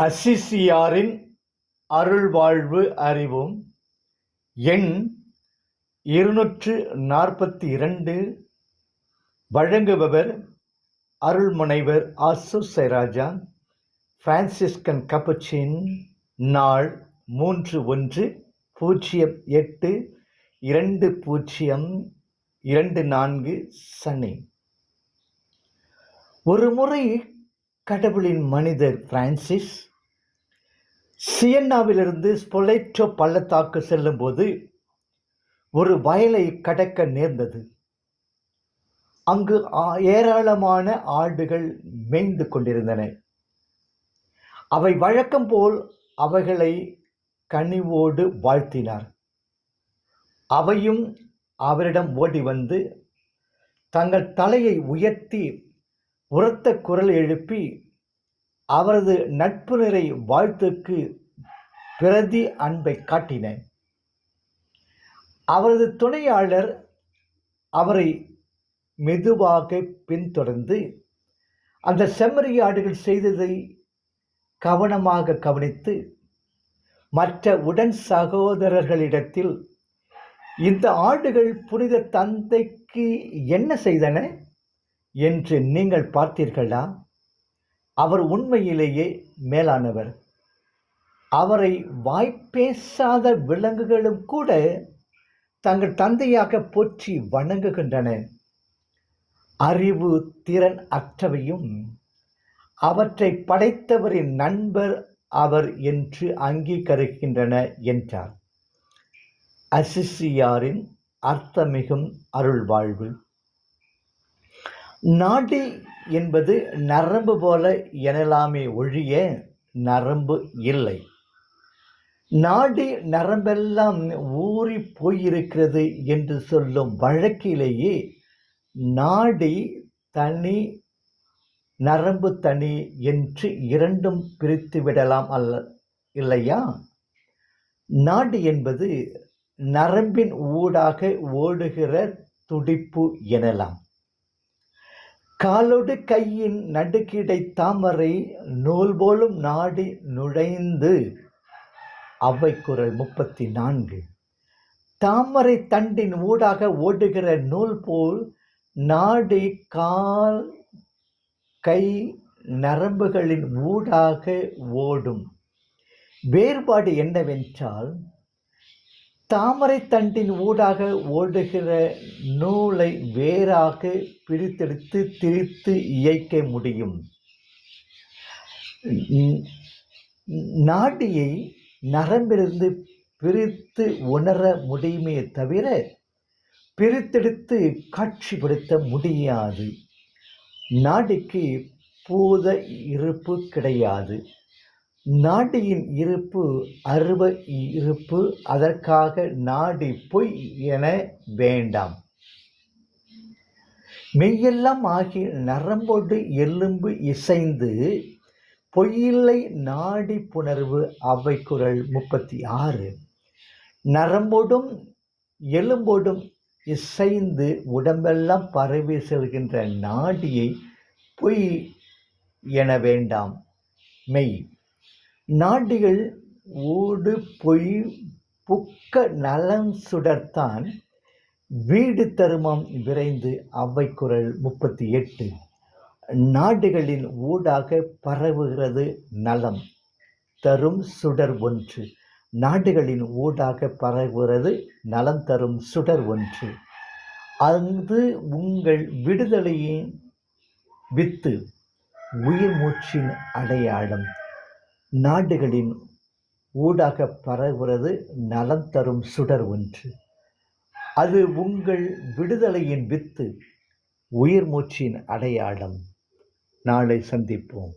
அசிசியாரின் அருள்வாழ்வு அறிவும் எண் இருநூற்று நாற்பத்தி இரண்டு. வழங்குபவர் அருள்முனைவர் ஆசு சைராஜா. பிரான்சிஸ்கன் கப்புச்சின் நாள் மூன்று ஒன்று பூஜ்ஜியம் எட்டு இரண்டு பூஜ்ஜியம் இரண்டு நான்கு சனி. ஒரு முறை கடவுளின் மனிதர் பிரான்சிஸ் சியன்னாவிலிருந்து ஸ்பொலைட்டோ பள்ளத்தாக்கு செல்லும்போது ஒரு வயலை கடக்க நேர்ந்தது. அங்கு ஆ- ஏராளமான ஆடுகள் மேய்ந்து கொண்டிருந்தன. அவை வழக்கம் போல் அவைகளை கனிவோடு வாழ்த்தினார். அவையும் அவரிடம் ஓடி வந்து தங்கள் தலையை உயர்த்தி உரத்த குரல் எழுப்பி அவரது நட்பு நிறை வாழ்த்துக்கு பிரதி அன்பை காட்டினேன். அவரது துணையாளர் அவரை மெதுவாக பின்தொடர்ந்து அந்த செம்மறியாடுகள் செய்ததை கவனமாக கவனித்து மற்ற உடன் சகோதரர்களிடத்தில் இந்த ஆடுகள் புனித தந்தைக்கு என்ன செய்தன? என்று நீங்கள் பார்த்தீர்களா? அவர் உண்மையிலேயே மேலானவர். அவரை வாய்ப்பேசாத விலங்குகளும் கூட தங்கள் தந்தையாக போற்றி வணங்குகின்றன. அறிவு திறன் அற்றவையும் அவற்றை படைத்தவரின் நண்பர் அவர் என்று அங்கீகரிக்கின்றன என்றார். அசிசியாரின் அர்த்தமிகும் அருள்வாழ்வு. நாடி என்பது நரம்பு போல எனலாமே ஒழிய நரம்பு இல்லை. நாடி நரம்பெல்லாம் ஊறி போயிருக்கிறது என்று சொல்லும் வழக்கிலேயே நாடி தனி நரம்பு தனி என்று இரண்டும் பிரித்து விடலாம் அல்ல இல்லையா? நாடி என்பது நரம்பின் ஊடாக ஓடுகிற துடிப்பு எனலாம். காலோடு கையின் நடுக்கிடை தாமரை நூல் போலும் நாடி நுழைந்து அவ்வைக்குரல் முப்பத்தி நான்கு. தாமரை தண்டின் ஊடாக ஓடுகிற நூல் போல் நாடி கால் கை நரம்புகளின் ஊடாக ஓடும். வேறுபாடு என்னவென்றால் தாமரை தண்டின் ஊடாக ஓடுகிற நூலை வேறாக பிரித்தெடுத்து திரித்து இயக்க முடியும். நாடியை நரம்பிலிருந்து பிரித்து உணர முடியுமே தவிர பிரித்தெடுத்து காட்சிப்படுத்த முடியாது. நாடிக்கு பூத இருப்பு கிடையாது. நாடியின் இருப்பு அருவ இருப்பு அதற்காக நாடி பொய் என வேண்டாம். மெய்யெல்லாம் ஆகி நரம்போடு எலும்பு இசைந்து பொய்யில்லை நாடி புணர்வு அவை குரல் முப்பத்தி ஆறு நரம்போடும் எலும்போடும் இசைந்து உடம்பெல்லாம் பரவி செல்கின்ற நாடியை பொய் என வேண்டாம். மெய் நாடிகள் ஊடு பொய் புக்க நலம் சுடர்த்தான். வீடு தருமம் விரைந்து அவ்வை குரல் முப்பத்தி எட்டு. நாடுகளின் ஊடாக பரவுகிறது நலம். தரும் சுடர் ஒன்று. நாடுகளின் ஊடாக பரவுகிறது நலம் தரும் சுடர் ஒன்று. அது உங்கள் விடுதலையின் வித்து உயிர் மூச்சின் அடையாளம். நாடுகளின் ஊடாக பரவுகிறது நலம் தரும் சுடர் ஒன்று. அது உங்கள் விடுதலையின் வித்து உயிர் மூச்சின் அடையாளம். நாளை சந்திப்போம்.